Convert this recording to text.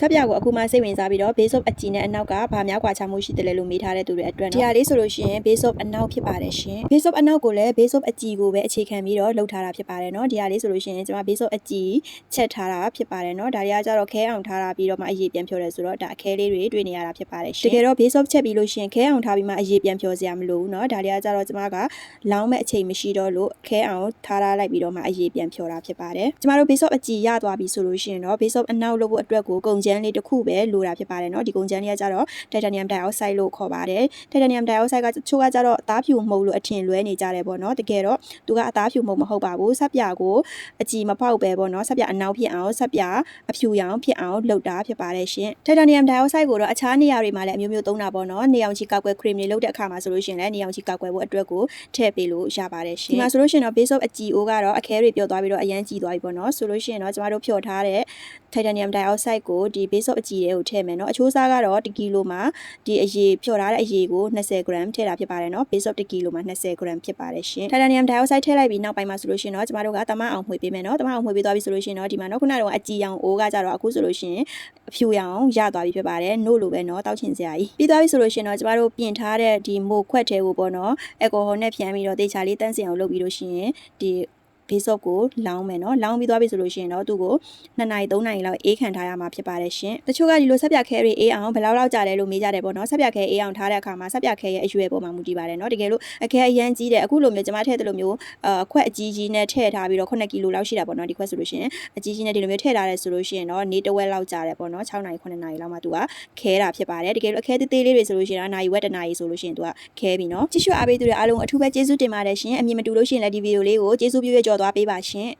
ဆက်ပြကိုအခုမှစိတ်ဝင်စားပြီးတော့ base of အကြည်နဲ့အနောက်ကဘာများကွာခြားမှုရှိတယ်လဲလို့မေးထားတဲ့သူတွေအတွက်နော်ဒီဟာလေးဆိုလို့ရှိရင် base of အနောက်ဖြစ်ပါတယ်ရှင် base of အနောက်ကိုလည်း base of အကြည်ကိုပဲအခြေခံပြီးတော့လုပ်ထားတာဖြစ်ပါတယ်နော်ဒီဟာလေးဆိုလို့ရှိရင်ကျွန်မ base of အကြည်ချက်ထားတာဖြစ်ပါတယ်နော်ဒါတွေကကြတော့ခဲအောင်ထားတာပြီးတော့မှအရေးပြန်ဖြောတယ်ဆိုတော့ဒါအခဲလေးတွေတွေ့နေရတာဖြစ်ပါတယ်ရှင်တကယ်တော့ base of ချက်ပြီးလို့ရှိရင်ခဲအောင်ထားပြီးမှအရေးပြန်ဖြောစရာမလိုဘူးနော်ဒါတွေကကြတော့ကျွန်မကလောင်းမဲ့အချိန်မရှိတော့လို့ခဲအောင်ထားထားလိုက်ပြီးတော့မှအရေးပြန်ဖြောတာဖြစ်ပါတယ်ကျမတို့ base of အကြည်ရသွားပြီဆိုလို့ရှိရင်တော့ base of အနောက်လုပ်ဖို့အတွက်ကိုကုန်ကျန်းလေးတစ်ခုပဲလိုတာဖြစ်ပါတယ်เนาะဒီကုန်ကျန်းလေးကကြတော့ titanium dioxide လို့ခေါ်ပါတယ် titanium dioxide ကတချို့ကကြတော့အသားဖြူမှုန့်လို့အထင်လွဲနေကြတယ်ပေါ့เนาะတကယ်တော့သူကအသားဖြူမှုန့်မဟုတ်ပါဘူးဆက်ပြကိုအကြည်မပေါက်ပဲပေါ့เนาะဆက်ပြအနောက်ဖြစ်အောင်ဆက်ပြအဖြူရောင်ဖြစ်အောင်လုပ်တာဖြစ်ပါတယ်ရှင် titanium dioxide ကိုတော့အခြားနေရာတွေမှာလည်းအမျိုးမျိုးသုံးတာပေါ့เนาะနေအောင်ချီကောက်ွယ် cream တွေလုပ်တဲ့အခါမှာဆိုလို့ရှိရင်လည်းနေအောင်ချီကောက်ွယ်ဖို့အတွက်ကိုထည့်ပေးလို့ရပါတယ်ရှင်ဒီမှာဆိုလို့ရှိရင်တော့ base of အကြည်အိုးကတော့အခဲတွေပြော့သွားပြီးတော့အရန်ကြည်သွားပြီပေါ့เนาะဆိုလို့ရှိရင်တော့ကျမတို့ဖြော်ထားတဲ့ titanium dioxide ကိုဒီ ီဒီဘေးစုပ်အကြည်တွေကိုထည့်မယ်နော်အချိုးစားကတော့1ကီလိုမှာဒီအရေဖြော်ထားတဲ့အရေကို20 gram ထည့်တာဖြစ်ပါတယ်နော်ဘေးစုပ်1ကီလိုမှာ20 gram ဖြစ်ပါတယ်ရှင်ထိုင်တာနီယမ်ဒိုင်အောက်ဆိုက်ထည့်လိုက်ပြီးနောက်ပိုင်းမှာဆိုလို့ရှိရင်တော့ကျမတို့ကတမအောင်မှွေပေးမယ်နော်တမအောင်မှွေပေးသွားပြီဆိုလို့ရှိရင်တော့ဒီမှာနော်ခုနကတော့အကြည်ရောင်အိုးကကြတော့အခုဆိုလို့ရှိရင်အဖြူရောင်ရသွားပြီဖြစ်ပါတယ်နို့လိုပဲနော်တောက်ချင်စရာကြီးပြီးသွားပြီဆိုလို့ရှိရင်တော့ကျမတို့ပြင်ထားတဲ့ဒီမိုခွက်ထဲကိုပေါ့နော်အယ်ကိုဟောနဲ့ဖြန်းပြီးတော့တေချာလေးတန်းစင်အောင်လုပ်ပြီးလို့ရှိရင်ဒီ ဘေးဆော့ကိုလောင်းမယ်နော်လောင်းပြီးသွားပြီဆိုလို့ရှိရင်တော့သူ့ကို2နိုင်3နိုင်လောက်အေးခံထားရမှာဖြစ်ပါတယ်ရှင်တချို့ကဒီလိုဆက်ပြခဲတွေအေးအောင်ဘယ်လောက်လောက်ကြာလဲလို့မေးကြတယ်ပေါ့နော်ဆက်ပြခဲအေးအောင်ထားတဲ့အခါမှာဆက်ပြခဲရဲ့အရွယ်ပေါ်မှာမူတည်ပါတယ်နော်တကယ်လို့အခဲအရန်ကြီးတယ်အခုလိုမျိုးကျွန်မထည့်တယ်လို့မျိုးအခွက်အကြီးကြီးနဲ့ထည့်ထားပြီးတော့9ကီလိုလောက်ရှိတာပေါ့နော်ဒီခွက်ဆိုလို့ရှိရင်အကြီးကြီးနဲ့ဒီလိုမျိုးထည့်ထားတယ်ဆိုလို့ရှိရင်တော့နေတဝက်လောက်ကြာတယ်ပေါ့နော်6နိုင်9နိုင်လောက်မှသူကခဲတာဖြစ်ပါတယ်တကယ်လို့အခဲသေးသေးလေးတွေဆိုလို့ရှိရင်တော့နိုင်ဝက်တနိုင်ဆိုလို့ရှိရင်သူကခဲပြီနော်ကြည့်ရှုအားပေးသူတွေအားလုံးအထူးပဲကျေးဇူးတင်ပါတယ်ရှင်အမြင်မတူလို့ရှိရင်လည်းဒီဗီဒီယိုလေးကိုကျေးဇူးပြုရကြောသွားပေးပါရှင်